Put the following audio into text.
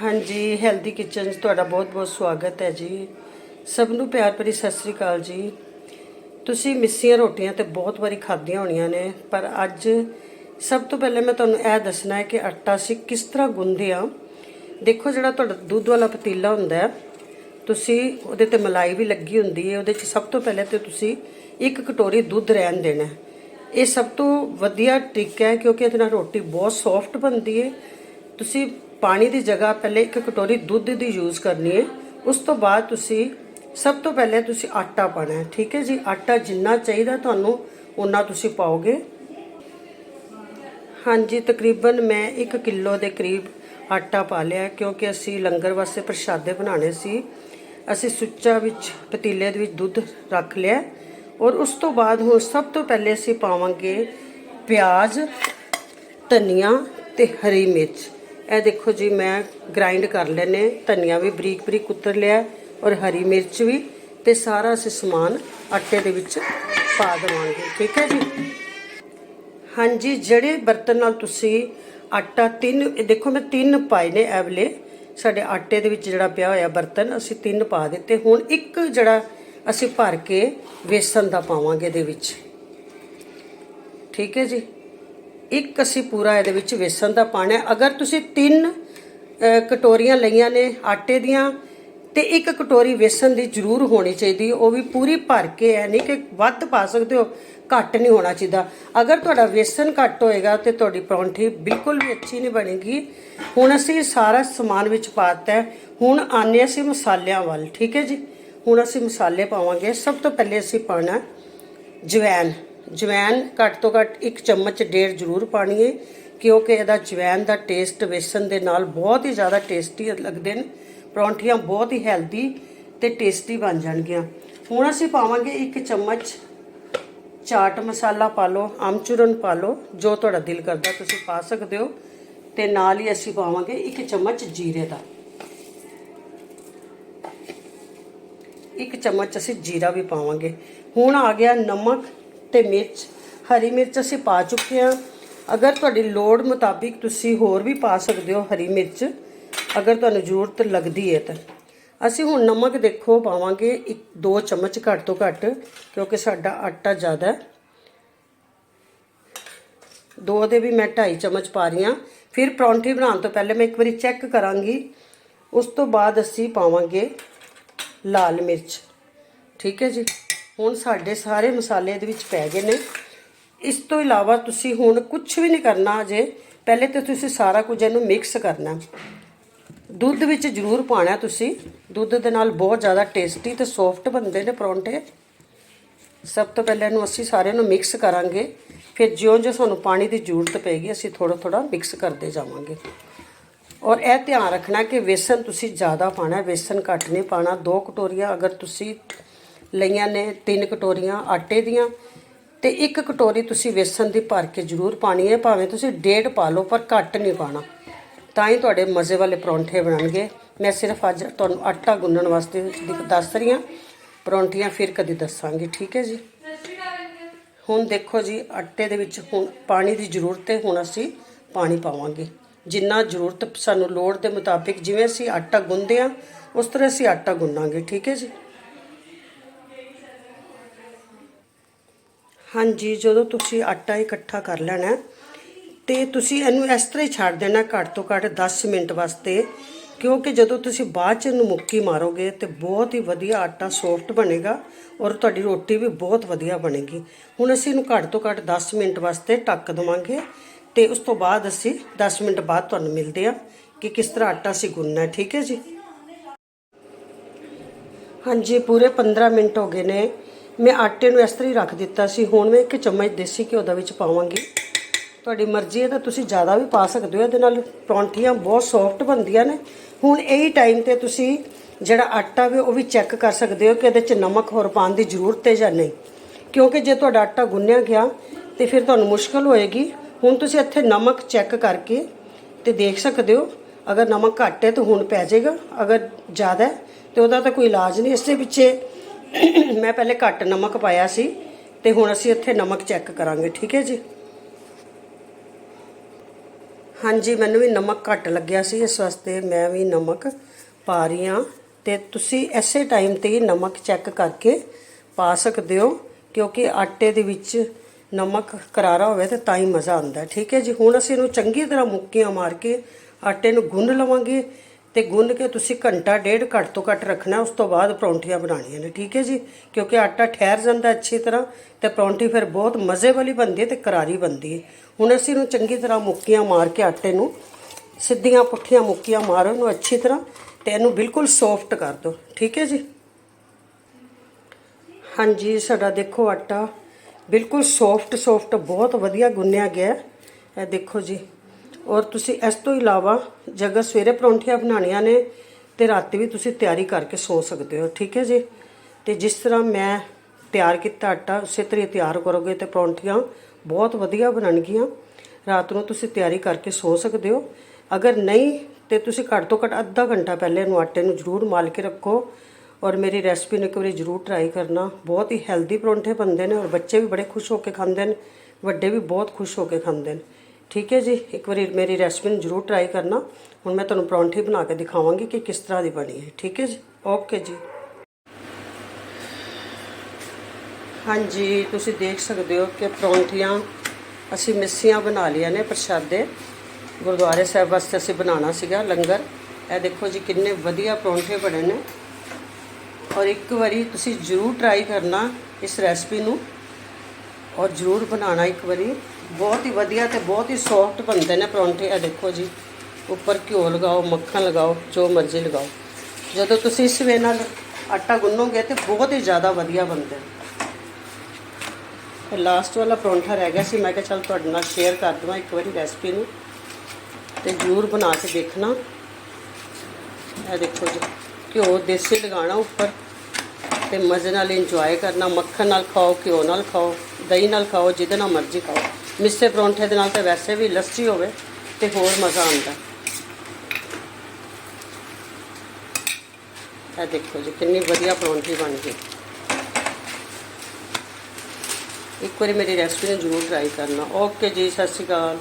ਹਾਂਜੀ healthy kitchen 'ਚ ਤੁਹਾਡਾ ਬਹੁਤ-ਬਹੁਤ ਸਵਾਗਤ ਹੈ ਜੀ। ਸਭ ਨੂੰ ਪਿਆਰ ਭਰੀ ਸਤਿ ਸ੍ਰੀ ਅਕਾਲ ਜੀ। ਤੁਸੀਂ ਮਿੱਸੀਆਂ ਰੋਟੀਆਂ ਤੇ ਬਹੁਤ ਵਾਰੀ ਖਾਧੀਆਂ ਹੋਣੀਆਂ ਨੇ, ਪਰ ਅੱਜ ਸਭ ਤੋਂ ਪਹਿਲੇ ਮੈਂ ਤੁਹਾਨੂੰ ਇਹ ਦੱਸਣਾ ਹੈ ਕਿ ਆਟਾ ਅਸੀਂ ਕਿਸ ਤਰ੍ਹਾਂ ਗੁੰਨਦੇ ਆ ਦੇਖੋ ਜਿਹੜਾ ਤੁਹਾਡਾ ਦੁੱਧ ਵਾਲਾ ਪਤੀਲਾ ਹੁੰਦਾ ਹੈ, ਤੁਸੀਂ ਉਹਦੇ ਤੇ ਮਲਾਈ ਵੀ ਲੱਗੀ ਹੁੰਦੀ ਹੈ, ਉਹਦੇ 'ਚ ਸਭ ਤੋਂ ਪਹਿਲੇ ਤੇ ਤੁਸੀਂ ਇੱਕ ਕਟੋਰੀ ਦੁੱਧ ਰਹਿਣ ਦੇਣਾ ਇਹ ਸਭ ਤੋਂ ਵਧੀਆ ਤਰੀਕਾ ਹੈ ਕਿਉਂਕਿ ਇਹਦੇ ਨਾਲ ਰੋਟੀ ਬਹੁਤ ਸੌਫਟ ਬਣਦੀ ਹੈ। ਤੁਸੀਂ ਪਾਣੀ ਦੀ ਜਗ੍ਹਾ ਪਹਿਲੇ ਇੱਕ ਕਟੋਰੀ ਦੁੱਧ ਦੀ ਯੂਜ਼ ਕਰਨੀ ਹੈ। ਉਸ ਤੋਂ ਬਾਅਦ ਤੁਸੀਂ ਸਭ ਤੋਂ ਪਹਿਲੇ ਤੁਸੀਂ ਆਟਾ ਪਾਣਾ ਹੈ। ਠੀਕ ਹੈ ਜੀ, ਆਟਾ ਜਿੰਨਾ ਚਾਹੀਦਾ ਤੁਹਾਨੂੰ ਉਨਾ ਤੁਸੀਂ ਪਾਓਗੇ। ਹਾਂਜੀ, ਤਕਰੀਬਨ ਮੈਂ 1 ਕਿਲੋ ਦੇ ਕਰੀਬ ਆਟਾ ਪਾ ਲਿਆ ਕਿਉਂਕਿ ਅਸੀਂ ਲੰਗਰ ਵਾਸਤੇ ਪ੍ਰਸ਼ਾਦੇ ਬਣਾਉਣੇ ਸੀ। ਅਸੀਂ ਸੁੱਚਾ ਵਿੱਚ, ਪਤੀਲੇ ਦੇ ਵਿੱਚ ਦੁੱਧ ਰੱਖ ਲਿਆ ਔਰ ਉਸ ਤੋਂ ਬਾਅਦ ਹੁਣ ਸਭ ਤੋਂ ਪਹਿਲੇ ਅਸੀਂ ਪਾਵਾਂਗੇ ਪਿਆਜ਼, ਧਨੀਆ ਤੇ ਹਰੀ ਮਿਰਚ। ਇਹ ਦੇਖੋ ਜੀ, ਮੈਂ ਗ੍ਰਾਈਂਡ ਕਰ ਲੈਨੇ ਧਨੀਆ ਵੀ ਬਰੀਕ ਬਰੀਕ ਕੁੱਤਰ ਲਿਆ ਔਰ ਹਰੀ ਮਿਰਚ ਵੀ। ਤੇ ਸਾਰਾ ਅਸੀਂ ਸਮਾਨ ਆਟੇ ਦੇ ਵਿੱਚ ਪਾ ਦੇਵਾਂਗੇ। ਠੀਕ ਹੈ ਜੀ? ਹਾਂਜੀ, ਜਿਹੜੇ ਬਰਤਨ ਨਾਲ ਤੁਸੀਂ ਆਟਾ ਤਿੰਨ ਦੇਖੋ ਮੈਂ ਤਿੰਨ ਪਾਏ ਨੇ ਐਵਲੇ ਸਾਡੇ ਆਟੇ ਦੇ ਵਿੱਚ ਜਿਹੜਾ ਪਿਆ ਹੋਇਆ ਬਰਤਨ, ਅਸੀਂ ਤਿੰਨ ਪਾ ਦਿੱਤੇ। ਹੁਣ ਇੱਕ ਜਿਹੜਾ ਅਸੀਂ ਭਰ ਕੇ ਵੇਸਣ ਦਾ ਪਾਵਾਂਗੇ ਇਹਦੇ ਵਿੱਚ। ਠੀਕ ਹੈ ਜੀ? ਇੱਕ ਅਸੀਂ ਪੂਰਾ ਇਹਦੇ ਵਿੱਚ ਵੇਸਣ ਦਾ ਪਾਣਾ ਹੈ। ਅਗਰ ਤੁਸੀਂ ਤਿੰਨ ਕਟੋਰੀਆਂ ਲਈਆਂ ਨੇ ਆਟੇ ਦੀਆਂ, ਤੇ ਇੱਕ ਕਟੋਰੀ ਵੇਸਣ ਦੀ ਜ਼ਰੂਰ ਹੋਣੀ ਚਾਹੀਦੀ ਉਹ ਵੀ ਪੂਰੀ ਭਰ ਕੇ ਹੈ ਨਹੀਂ ਕਿ ਵੱਧ ਪਾ ਸਕਦੇ ਹੋ, ਘੱਟ ਨਹੀਂ ਹੋਣਾ ਚਾਹੀਦਾ। ਅਗਰ ਤੁਹਾਡਾ ਵੇਸਣ ਘੱਟ ਹੋਏਗਾ ਤੇ ਤੁਹਾਡੀ ਪਰੌਂਠੀ ਬਿਲਕੁਲ ਵੀ ਅੱਛੀ ਨਹੀਂ ਬਣੇਗੀ। ਹੁਣ ਅਸੀਂ ਸਾਰਾ ਸਮਾਨ ਵਿੱਚ ਪਾਤਾ ਹੈ। ਹੁਣ ਆਨੇ ਅਸੀਂ ਮਸਾਲਿਆਂ ਵੱਲ, ਠੀਕ ਹੈ ਜੀ? ਹੁਣ ਅਸੀਂ ਮਸਾਲੇ ਪਾਵਾਂਗੇ। ਸਭ ਤੋਂ ਪਹਿਲੇ ਅਸੀਂ ਪਾਣਾ ਜਵੈਨ ਜਵੈਨ ਘੱਟ ਤੋਂ ਘੱਟ ਇੱਕ ਚਮਚ ਡੇਢ ਜ਼ਰੂਰ ਪਾਣੀ ਹੈ ਕਿਉਂਕਿ ਇਹਦਾ ਜਵੈਨ ਦਾ ਟੇਸਟ ਵੇਸਣ ਦੇ ਨਾਲ ਬਹੁਤ ਹੀ ਜ਼ਿਆਦਾ ਟੇਸਟੀ ਲੱਗਦੇ ਨੇ। ਪਰੌਂਠੀਆਂ ਬਹੁਤ ਹੀ ਹੈਲਦੀ ਤੇ ਟੇਸਟੀ ਬਣ ਜਾਣਗੀਆਂ। ਹੁਣ ਅਸੀਂ ਪਾਵਾਂਗੇ ਇੱਕ ਚਮਚ ਚਾਟ ਮਸਾਲਾ ਪਾ ਲਓ, ਆਮਚੂਰਨ ਪਾ ਲਓ, ਜੋ ਤੁਹਾਡਾ ਦਿਲ ਕਰਦਾ ਤੁਸੀਂ ਪਾ ਸਕਦੇ ਹੋ। ਤੇ ਨਾਲ ਹੀ ਅਸੀਂ ਪਾਵਾਂਗੇ ਇੱਕ ਚਮਚ ਜੀਰੇ ਦਾ। ਇੱਕ ਚਮਚ ਅਸੀਂ ਜੀਰਾ ਵੀ ਪਾਵਾਂਗੇ। ਹੁਣ ਆ ਗਿਆ ਨਮਕ ਤੇ ਮਿਰਚ, ਹਰੀ ਮਿਰਚ ਅਸੀਂ ਪਾ ਚੁੱਕੇ ਹਾਂ। ਅਗਰ ਤੁਹਾਡੀ ਲੋੜ ਮੁਤਾਬਿਕ ਤੁਸੀਂ ਹੋਰ ਵੀ ਪਾ ਸਕਦੇ ਹੋ ਹਰੀ ਮਿਰਚ, ਅਗਰ ਤੁਹਾਨੂੰ ਜ਼ਰੂਰਤ ਲੱਗਦੀ ਹੈ ਤਾਂ। ਅਸੀਂ ਹੁਣ ਨਮਕ ਦੇਖੋ ਪਾਵਾਂਗੇ ਇੱਕ ਦੋ ਚਮਚ ਘੱਟ ਤੋਂ ਘੱਟ, ਕਿਉਂਕਿ ਸਾਡਾ ਆਟਾ ਜ਼ਿਆਦਾ ਹੈ। ਦੋ ਦੇ ਵੀ ਮੈਂ 2.5 ਚਮਚ ਪਾ ਰਹੀ ਹਾਂ। ਫਿਰ ਪਰੌਂਠੀ ਬਣਾਉਣ ਤੋਂ ਪਹਿਲੇ ਮੈਂ ਇੱਕ ਵਾਰੀ ਚੈੱਕ ਕਰਾਂਗੀ। ਉਸ ਤੋਂ ਬਾਅਦ ਅਸੀਂ ਪਾਵਾਂਗੇ ਲਾਲ ਮਿਰਚ। ਠੀਕ ਹੈ ਜੀ? ਹੁਣ ਸਾਡੇ ਸਾਰੇ ਮਸਾਲੇ ਇਹਦੇ ਵਿੱਚ ਪੈ ਗਏ ਨੇ। ਇਸ ਤੋਂ ਇਲਾਵਾ ਤੁਸੀਂ ਹੁਣ ਕੁਝ ਵੀ ਨਹੀਂ ਕਰਨਾ ਅਜੇ। ਪਹਿਲੇ ਤੇ ਤੁਸੀਂ ਸਾਰਾ ਕੁਝ ਇਹਨੂੰ ਮਿਕਸ ਕਰਨਾ। ਦੁੱਧ ਵਿੱਚ ਜ਼ਰੂਰ ਪਾਣਾ ਤੁਸੀਂ। ਦੁੱਧ ਦੇ ਨਾਲ ਬਹੁਤ ਜ਼ਿਆਦਾ ਟੇਸਟੀ ਤੇ ਸੌਫਟ ਬਣਦੇ ਨੇ ਪਰੌਂਠੇ। ਸਭ ਤੋਂ ਪਹਿਲਾਂ ਇਹਨੂੰ ਅਸੀਂ ਸਾਰਿਆਂ ਨੂੰ ਮਿਕਸ ਕਰਾਂਗੇ। ਫਿਰ ਜਿਉਂ-ਜਿਉਂ ਸਾਨੂੰ ਪਾਣੀ ਦੀ ਜ਼ਰੂਰਤ ਪਏਗੀ, ਅਸੀਂ ਥੋੜਾ ਥੋੜਾ ਮਿਕਸ ਕਰਦੇ ਜਾਵਾਂਗੇ। ਔਰ ਇਹ ਧਿਆਨ ਰੱਖਣਾ ਕਿ ਵੇਸਣ ਤੁਸੀਂ ਜ਼ਿਆਦਾ ਪਾਣਾ ਵੇਸਣ ਘੱਟ ਨਹੀਂ ਪਾਣਾ ਦੋ ਕਟੋਰੀਆਂ ਅਗਰ ਤੁਸੀਂ ਲਈਆਂ ਨੇ ਤਿੰਨ ਕਟੋਰੀਆਂ ਆਟੇ ਦੀਆਂ ਤੇ ਇੱਕ ਕਟੋਰੀ ਤੁਸੀਂ ਵੇਸਣ ਦੀ ਭਰ ਕੇ ਜ਼ਰੂਰ ਪਾਣੀ ਹੈ, ਭਾਵੇਂ ਤੁਸੀਂ ਡੇਢ ਪਾ ਲਓ, ਪਰ ਘੱਟ ਨਹੀਂ ਪਾਣਾ ਤਾਂ ਹੀ ਤੁਹਾਡੇ ਮਜ਼ੇ ਵਾਲੇ ਪਰੌਂਠੇ ਬਣਨਗੇ। ਮੈਂ ਸਿਰਫ ਅੱਜ ਤੁਹਾਨੂੰ ਆਟਾ ਗੁੰਨਣ ਵਾਸਤੇ ਦੱਸ ਰਹੀ ਹਾਂ। ਪਰੌਂਠੀਆਂ ਫਿਰ ਕਦੀ ਦੱਸਾਂਗੀ, ਠੀਕ ਹੈ ਜੀ? ਹੁਣ ਦੇਖੋ ਜੀ, ਆਟੇ ਦੇ ਵਿੱਚ ਹੁਣ ਪਾਣੀ ਦੀ ਜ਼ਰੂਰਤ ਹੈ, ਹੁਣ ਅਸੀਂ ਪਾਣੀ ਪਾਵਾਂਗੇ। ਜਿੰਨਾ ਜ਼ਰੂਰਤ ਸਾਨੂੰ ਲੋੜ ਦੇ ਮੁਤਾਬਿਕ ਜਿਵੇਂ ਅਸੀਂ ਆਟਾ ਗੁੰਨਦੇ ਆ ਉਸ ਤਰ੍ਹਾਂ ਅਸੀਂ ਆਟਾ ਗੁੰਨਾਂਗੇ, ਠੀਕ ਹੈ ਜੀ? ਹਾਂਜੀ ਜਦੋਂ ਤੁਸੀਂ ਆਟਾ ਇਕੱਠਾ ਕਰ ਲੈਣਾ ਹੈ, ਤੇ ਤੁਸੀਂ ਇਹਨੂੰ ਇਸ ਤਰ੍ਹਾਂ ਹੀ ਛੱਡ ਦੇਣਾ ਘੱਟ ਤੋਂ ਘੱਟ 10 ਮਿੰਟ ਵਾਸਤੇ ਕਿਉਂਕਿ ਜਦੋਂ ਤੁਸੀਂ ਬਾਅਦ ਚ ਇਹਨੂੰ ਮੁੱਕੀ ਮਾਰੋਗੇ ਤੇ ਬਹੁਤ ਹੀ ਵਧੀਆ ਆਟਾ ਸੌਫਟ ਬਣੇਗਾ ਔਰ ਤੁਹਾਡੀ ਰੋਟੀ ਵੀ ਬਹੁਤ ਵਧੀਆ ਬਣੇਗੀ। ਹੁਣ ਅਸੀਂ ਇਹਨੂੰ ਘੱਟ ਤੋਂ ਘੱਟ 10 ਮਿੰਟ ਵਾਸਤੇ ਟੱਕ ਦਵਾਂਗੇ ਤੇ ਉਸ ਤੋਂ ਬਾਅਦ ਅਸੀਂ 10 ਮਿੰਟ ਬਾਅਦ ਤੁਹਾਨੂੰ ਮਿਲਦੇ ਆ ਕਿ ਕਿਸ ਤਰ੍ਹਾਂ ਆਟਾ ਅਸੀਂ ਗੁੰਨਣਾ ਠੀਕ ਹੈ ਜੀ? ਹਾਂਜੀ ਪੂਰੇ 15 ਮਿੰਟ ਹੋ ਗਏ ਨੇ। ਮੈਂ ਆਟੇ ਨੂੰ ਇਸ ਤਰ੍ਹਾਂ ਹੀ ਰੱਖ ਦਿੱਤਾ ਸੀ। ਹੁਣ ਮੈਂ ਇੱਕ ਚਮਚ ਦੇਸੀ ਘਿਓ ਦਾ ਵਿੱਚ ਪਾਵਾਂਗੀ। ਤੁਹਾਡੀ ਮਰਜ਼ੀ ਹੈ ਤਾਂ ਤੁਸੀਂ ਜ਼ਿਆਦਾ ਵੀ ਪਾ ਸਕਦੇ ਹੋ। ਇਹਦੇ ਨਾਲ ਪਰੌਂਠੀਆਂ ਬਹੁਤ ਸੌਫਟ ਬਣਦੀਆਂ ਨੇ। ਹੁਣ ਇਹੀ ਟਾਈਮ ਤੇ ਤੁਸੀਂ ਜਿਹੜਾ ਆਟਾ ਵੀ ਉਹ ਵੀ ਚੈੱਕ ਕਰ ਸਕਦੇ ਹੋ ਕਿ ਇਹਦੇ 'ਚ ਨਮਕ ਹੋਰ ਪਾਉਣ ਦੀ ਜ਼ਰੂਰਤ ਹੈ ਜਾਂ ਨਹੀਂ। ਕਿਉਂਕਿ ਜੇ ਤੁਹਾਡਾ ਆਟਾ ਗੁੰਨਿਆ ਗਿਆ ਤੇ ਫਿਰ ਤੁਹਾਨੂੰ ਮੁਸ਼ਕਲ ਹੋਏਗੀ। ਹੁਣ ਤੁਸੀਂ ਇੱਥੇ ਨਮਕ ਚੈੱਕ ਕਰਕੇ ਤੇ ਦੇਖ ਸਕਦੇ ਹੋ। ਅਗਰ ਨਮਕ ਘੱਟ ਹੈ ਤਾਂ ਹੁਣ ਪੈ ਜਾਏਗਾ। ਅਗਰ ਜ਼ਿਆਦਾ ਹੈ ਤੇ ਉਹਦਾ ਤਾਂ ਕੋਈ ਇਲਾਜ ਨਹੀਂ। ਇਸੇ ਪਿੱਛੇ ਮੈਂ ਪਹਿਲੇ ਘੱਟ ਨਮਕ ਪਾਇਆ ਸੀ ਤੇ ਹੁਣ ਅਸੀਂ ਇੱਥੇ ਨਮਕ ਚੈੱਕ ਕਰਾਂਗੇ, ਠੀਕ ਹੈ ਜੀ? ਹਾਂਜੀ, ਮੈਨੂੰ ਵੀ ਨਮਕ ਘੱਟ ਲੱਗਿਆ ਸੀ, ਇਸ ਵਾਸਤੇ ਮੈਂ ਵੀ ਨਮਕ ਪਾ ਰਹੀ ਹਾਂ ਤੇ ਤੁਸੀਂ ਐਸੇ ਟਾਈਮ ਤੇ ਹੀ ਨਮਕ ਚੈੱਕ ਕਰਕੇ ਪਾ ਸਕਦੇ ਹੋ, ਕਿਉਂਕਿ ਆਟੇ ਦੇ ਵਿੱਚ ਨਮਕ ਕਰਾਰਾ ਹੋਵੇ ਤੇ ਤਾਂ ਹੀ ਮਜ਼ਾ ਆਉਂਦਾ, ਠੀਕ ਹੈ ਜੀ? ਹੁਣ ਅਸੀਂ ਇਹਨੂੰ ਚੰਗੀ ਤਰ੍ਹਾਂ ਮੁੱਕੀਆਂ ਮਾਰ ਕੇ ਆਟੇ ਨੂੰ ਗੁੰਨ ਲਵਾਂਗੇ ਤੇ ਗੁੰਨ ਕੇ ਤੁਸੀਂ ਘੰਟਾ ਡੇਢ ਘੱਟ ਤੋਂ ਘੱਟ ਰੱਖਣਾ, ਉਸ ਤੋਂ ਬਾਅਦ ਪਰੌਂਠੀਆਂ ਬਣਾਉਣੀਆਂ ਨੇ, ਠੀਕ ਹੈ ਜੀ? ਕਿਉਂਕਿ ਆਟਾ ਠਹਿਰ ਜਾਂਦਾ ਅੱਛੀ ਤਰ੍ਹਾਂ ਤੇ ਪਰੌਂਠੀ ਫਿਰ ਬਹੁਤ ਮਜ਼ੇ ਵਾਲੀ ਬਣਦੀ ਹੈ ਤੇ ਕਰਾਰੀ ਬਣਦੀ ਹੈ। ਹੁਣ ਅਸੀਂ ਇਹਨੂੰ ਚੰਗੀ ਤਰ੍ਹਾਂ ਮੁੱਕੀਆਂ ਮਾਰ ਕੇ ਆਟੇ ਨੂੰ, ਸਿੱਧੀਆਂ ਪੁੱਠੀਆਂ ਮੁੱਕੀਆਂ ਮਾਰੋ, ਇਹਨੂੰ ਅੱਛੀ ਤਰ੍ਹਾਂ ਤੇ ਇਹਨੂੰ ਬਿਲਕੁਲ ਸੌਫਟ ਕਰ ਦਿਓ, ਠੀਕ ਹੈ ਜੀ? ਹਾਂਜੀ, ਸਾਡਾ ਦੇਖੋ ਆਟਾ ਬਿਲਕੁਲ ਸੌਫਟ ਸੌਫਟ ਬਹੁਤ ਵਧੀਆ ਗੁੰਨਿਆ ਗਿਆ ਇਹ ਦੇਖੋ ਜੀ ਔਰ ਤੁਸੀਂ ਇਸ ਤੋਂ ਇਲਾਵਾ ਜੇਕਰ ਸਵੇਰੇ ਪਰੌਂਠੀਆਂ ਬਣਾਉਣੀਆਂ ਨੇ ਤੇ ਰਾਤੀ ਵੀ ਤੁਸੀਂ ਤਿਆਰੀ ਕਰਕੇ ਸੌ ਸਕਦੇ ਹੋ, ਠੀਕ ਹੈ ਜੀ? ਤੇ ਜਿਸ ਤਰ੍ਹਾਂ ਮੈਂ ਤਿਆਰ ਕੀਤਾ ਆਟਾ, ਉਸੇ ਤਰ੍ਹਾਂ ਤਿਆਰ ਕਰੋਗੇ ਤੇ ਪਰੌਂਠੀਆਂ ਬਹੁਤ ਵਧੀਆ ਬਣਨਗੀਆਂ। ਰਾਤ ਨੂੰ ਤੁਸੀਂ ਤਿਆਰੀ ਕਰਕੇ ਸੌ ਸਕਦੇ ਹੋ। ਅਗਰ ਨਹੀਂ, ਤੇ ਤੁਸੀਂ ਘੱਟ ਤੋਂ ਘੱਟ ਅੱਧਾ ਘੰਟਾ ਪਹਿਲੇ ਇਹਨੂੰ ਆਟੇ ਨੂੰ ਜ਼ਰੂਰ ਮਾਲ ਕੇ ਰੱਖੋ ਔਰ ਮੇਰੀ ਰੈਸਪੀ ਨੂੰ ਇੱਕ ਵਾਰੀ ਜ਼ਰੂਰ ਟਰਾਈ ਕਰਨਾ। ਬਹੁਤ ਹੀ ਹੈਲਦੀ ਪਰੌਂਠੇ ਬਣਦੇ ਨੇ ਔਰ ਬੱਚੇ ਵੀ ਬੜੇ ਖੁਸ਼ ਹੋ ਕੇ ਖਾਂਦੇ ਨੇ, ਵੱਡੇ ਵੀ ਬਹੁਤ ਖੁਸ਼ ਹੋ ਕੇ ਖਾਂਦੇ ਨੇ। ਠੀਕ ਹੈ ਜੀ, ਇੱਕ ਵਾਰੀ ਮੇਰੀ ਰੈਸਪੀ ਨੂੰ ਜ਼ਰੂਰ ਟਰਾਈ ਕਰਨਾ। ਹੁਣ ਮੈਂ ਤੁਹਾਨੂੰ ਪਰੌਂਠੀ ਬਣਾ ਕੇ ਦਿਖਾਵਾਂਗੀ ਕਿ ਕਿਸ ਤਰ੍ਹਾਂ ਦੀ ਬਣੀ ਹੈ। ਠੀਕ ਹੈ ਜੀ ਓਕੇ ਜੀ। ਹਾਂਜੀ, ਤੁਸੀਂ ਦੇਖ ਸਕਦੇ ਹੋ ਕਿ ਪਰੌਂਠੀਆਂ ਅਸੀਂ ਮਿੱਸੀਆਂ ਬਣਾ ਲਈਆਂ ਨੇ ਪ੍ਰਸ਼ਾਦੇ। ਗੁਰਦੁਆਰੇ ਸਾਹਿਬ ਵਾਸਤੇ ਅਸੀਂ ਬਣਾਉਣਾ ਸੀਗਾ ਲੰਗਰ। ਇਹ ਦੇਖੋ ਜੀ, ਕਿੰਨੇ ਵਧੀਆ ਪਰੌਂਠੇ ਬਣੇ ਨੇ। ਔਰ ਇੱਕ ਵਾਰੀ ਤੁਸੀਂ ਜ਼ਰੂਰ ਟਰਾਈ ਕਰਨਾ ਇਸ ਰੈਸਪੀ ਨੂੰ। ਔਰ ਜ਼ਰੂਰ ਬਣਾਉਣਾ ਇੱਕ ਵਾਰੀ। ਬਹੁਤ ਹੀ ਵਧੀਆ ਤੇ ਬਹੁਤ ਹੀ ਸੌਫਟ ਬਣਦੇ ਨੇ ਪਰੌਂਠੇ। ਇਹ ਦੇਖੋ ਜੀ, ਉੱਪਰ ਘਿਓ ਲਗਾਓ, ਮੱਖਣ ਲਗਾਓ, ਜੋ ਮਰਜ਼ੀ ਲਗਾਓ। ਜਦੋਂ ਤੁਸੀਂ ਇਸ ਵੇ ਨਾਲ ਆਟਾ ਗੁੰਨੋਗੇ ਤੇ ਬਹੁਤ ਹੀ ਜ਼ਿਆਦਾ ਵਧੀਆ ਬਣਦੇ ਤੇ ਲਾਸਟ ਵਾਲਾ ਪਰੌਂਠਾ ਰਹਿ ਗਿਆ ਸੀ। ਮੈਂ ਕਿਹਾ ਚੱਲ ਤੁਹਾਡੇ ਨਾਲ ਸ਼ੇਅਰ ਕਰ ਦਵਾਂ ਇੱਕ ਵਾਰੀ ਰੈਸਪੀ ਨੂੰ। ਤੇ ਜ਼ਰੂਰ ਬਣਾ ਕੇ ਦੇਖਣਾ। ਇਹ ਦੇਖੋ ਜੀ, ਘਿਓ ਦੇਸੀ ਲਗਾਉਣਾ ਉੱਪਰ। ਤੇ ਮਜ਼ੇ ਨਾਲ ਇੰਜੋਏ ਕਰਨਾ। ਮੱਖਣ ਨਾਲ ਖਾਓ, ਘਿਓ ਨਾਲ ਖਾਓ, ਦਹੀਂ ਨਾਲ ਖਾਓ, ਜਿਹਦੇ ਨਾਲ ਮਰਜ਼ੀ ਖਾਓ। ਮਿੱਸੇ ਪਰੌਂਠੇ ਦੇ ਨਾਲ ਤਾਂ ਵੈਸੇ ਵੀ ਲੱਸੀ ਹੋਵੇ ਤੇ ਹੋਰ ਮਜ਼ਾ ਆਉਂਦਾ। ਇਹ ਦੇਖੋ ਜੀ, ਕਿੰਨੀ ਵਧੀਆ ਪਰੌਂਠੀ ਬਣ ਗਈ। ਇੱਕ ਵਾਰੀ ਮੇਰੀ ਰੈਸਪੀ ਨੂੰ ਜ਼ਰੂਰ ਟਰਾਈ ਕਰਨਾ। ਓਕੇ ਜੀ, ਸਤਿ ਸ਼੍ਰੀ ਅਕਾਲ।